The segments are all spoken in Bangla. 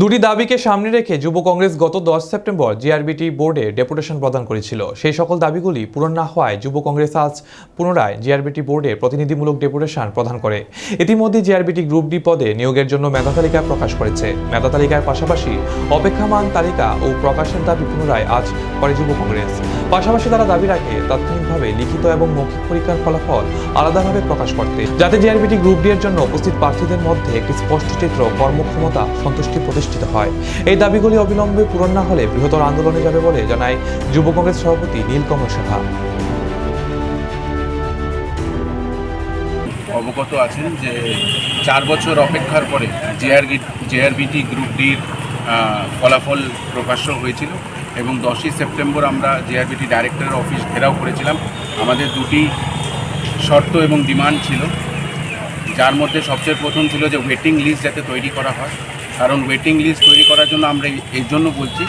দুটি দাবিকে সামনে রেখে যুব কংগ্রেস গত দশ সেপ্টেম্বর জিআরবিটি বোর্ডে ডেপুটেশন প্রদান করেছিল। সেই সকল দাবিগুলি পূরণ না হওয়ায় যুব কংগ্রেস আজ পুনরায় জিআরবিটি বোর্ডে প্রতিনিধিমূলক ডেপুটেশন প্রদান করে। ইতিমধ্যে জিআরবিটি গ্রুপ ডি পদে নিয়োগের জন্য মেধা তালিকা প্রকাশ করেছে। মেধা তালিকার পাশাপাশি অপেক্ষামান তালিকা ও প্রকাশের দাবি পুনরায় আজ করে যুব কংগ্রেস। পাশাপাশি তারা দাবি রাখে, তাৎক্ষণিকভাবে লিখিত এবং মৌখিক পরীক্ষার ফলাফল আলাদাভাবে প্রকাশ করতে। যাতে জিআরবিটি গ্রুপ ডি এর জন্য উপস্থিত প্রার্থীদের মধ্যে একটি স্পষ্ট চিত্র কর্মক্ষমতা সন্তুষ্টি প্রতিষ্ঠিত হয়। এই দাবিগুলি অবিলম্বে পূরণ না হলে বৃহত্তর আন্দোলনে যাবে বলে জানায় যুব কংগ্রেস সভাপতি নীলকমল সাহা। অবগত আছেন যে চার বছর অপেক্ষার পরে জেআরবি জেআরবিটি গ্রুপ ডির ফলাফল প্রকাশ্য হয়েছিল এবং দশই সেপ্টেম্বর আমরা জেআরবিটি ডাইরেক্টরের অফিস ঘেরাও করেছিলাম। আমাদের দুটি শর্ত এবং ডিমান্ড ছিল। যার মধ্যে সবচেয়ে প্রথম ছিল যে ওয়েটিং লিস্ট যাতে তৈরি করা হয়। কারণ ওয়েটিং লিস্ট তৈরি করার জন্য আমরা এই- জন্য বলছি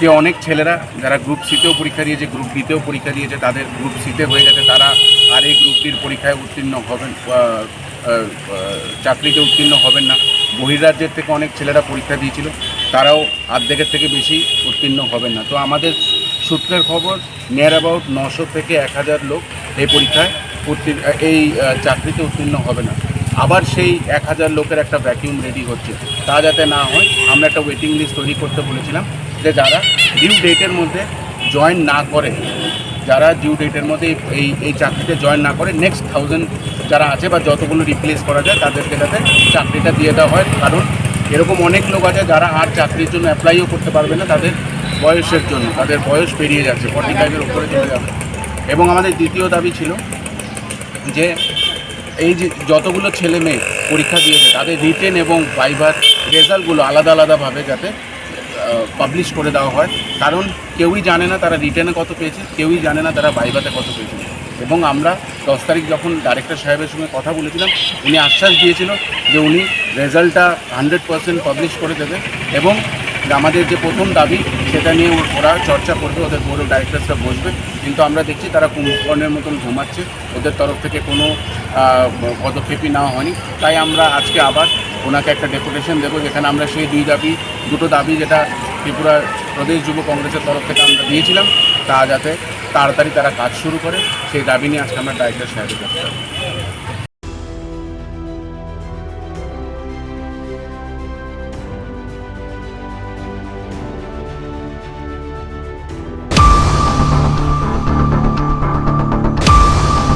যে অনেক ছেলেরা যারা গ্রুপ সিতেও পরীক্ষা দিয়েছে গ্রুপ ডিতেও পরীক্ষা দিয়েছে, তাদের গ্রুপ সিতে হয়ে গেছে, তারা আর এই গ্রুপ ডির পরীক্ষায় উত্তীর্ণ হবেন চাকরিতে উত্তীর্ণ হবেন না। বহির্রাজ্যের থেকে অনেক ছেলেরা পরীক্ষা দিয়েছিল, তারাও অর্ধেকের থেকে বেশি উত্তীর্ণ হবেন না। তো আমাদের সূত্রের খবর নিয়ার অ্যাবাউট নশো থেকে এক হাজার লোক এই পরীক্ষায় এই চাকরিতে উত্তীর্ণ হবে না। আবার সেই এক হাজার লোকের একটা ভ্যাকিউম রেডি হচ্ছে। তা যাতে না হয়, আমরা একটা ওয়েটিং লিস্ট তৈরি করতে বলেছিলাম যে যারা ডিউ ডেটের মধ্যে জয়েন না করে, যারা ডিউ ডেটের মধ্যে এই- এই চাকরিতে জয়েন না করে নেক্সট থাউজেন্ড যারা আছে বা যতগুলো রিপ্লেস করা যায়, তাদেরকে যাতে চাকরিটা দিয়ে দেওয়া হয়। কারণ এরকম অনেক লোক আছে যারা আর চাকরির জন্য অ্যাপ্লাইও করতে পারবে না তাদের বয়সের জন্য। তাদের বয়স পেরিয়ে যাচ্ছে ফর্টি ফাইভের উপরে চলে যাবে এবং আমাদের দ্বিতীয় দাবি ছিল যে এই যে যতগুলো ছেলে মেয়ে পরীক্ষা দিয়েছে, তাদের রিটেন এবং ভাইবার রেজাল্টগুলো আলাদা আলাদাভাবে যাতে পাবলিশ করে দেওয়া হয়। কারণ কেউই জানে না তারা রিটেনে কত পেয়েছে, কেউই জানে না তারা ভাইভাতে কত পেয়েছে। এবং আমরা দশ তারিখ যখন ডাইরেক্টর সাহেবের সঙ্গে কথা বলেছিলাম, উনি আশ্বাস দিয়েছিল যে উনি রেজাল্টটা হান্ড্রেড পাবলিশ করে দেবে এবং আমাদের যে প্রথম দাবি, সেটা নিয়ে ওরা চর্চা করবে, ওদের বোর্ড অফ ডাইরেক্টরসরা বসবে। কিন্তু আমরা দেখছি তারা কুম্ভকর্ণের মতন ঘুমাচ্ছে। ওদের তরফ থেকে কোনো পদক্ষেপই নেওয়া হয়নি। তাই আমরা আজকে আবার ওনাকে একটা ডেপুটেশন দেবো, যেখানে আমরা সেই দুই দাবি, দুটো দাবি যেটা ত্রিপুরা প্রদেশ যুব কংগ্রেসের তরফ থেকে আমরা দিয়েছিলাম, তা যাতে তাড়াতাড়ি তারা কাজ শুরু করে। সেই দাবি নিয়ে আজকে আমরা ডাইরেক্টর সাহেবের কাছে।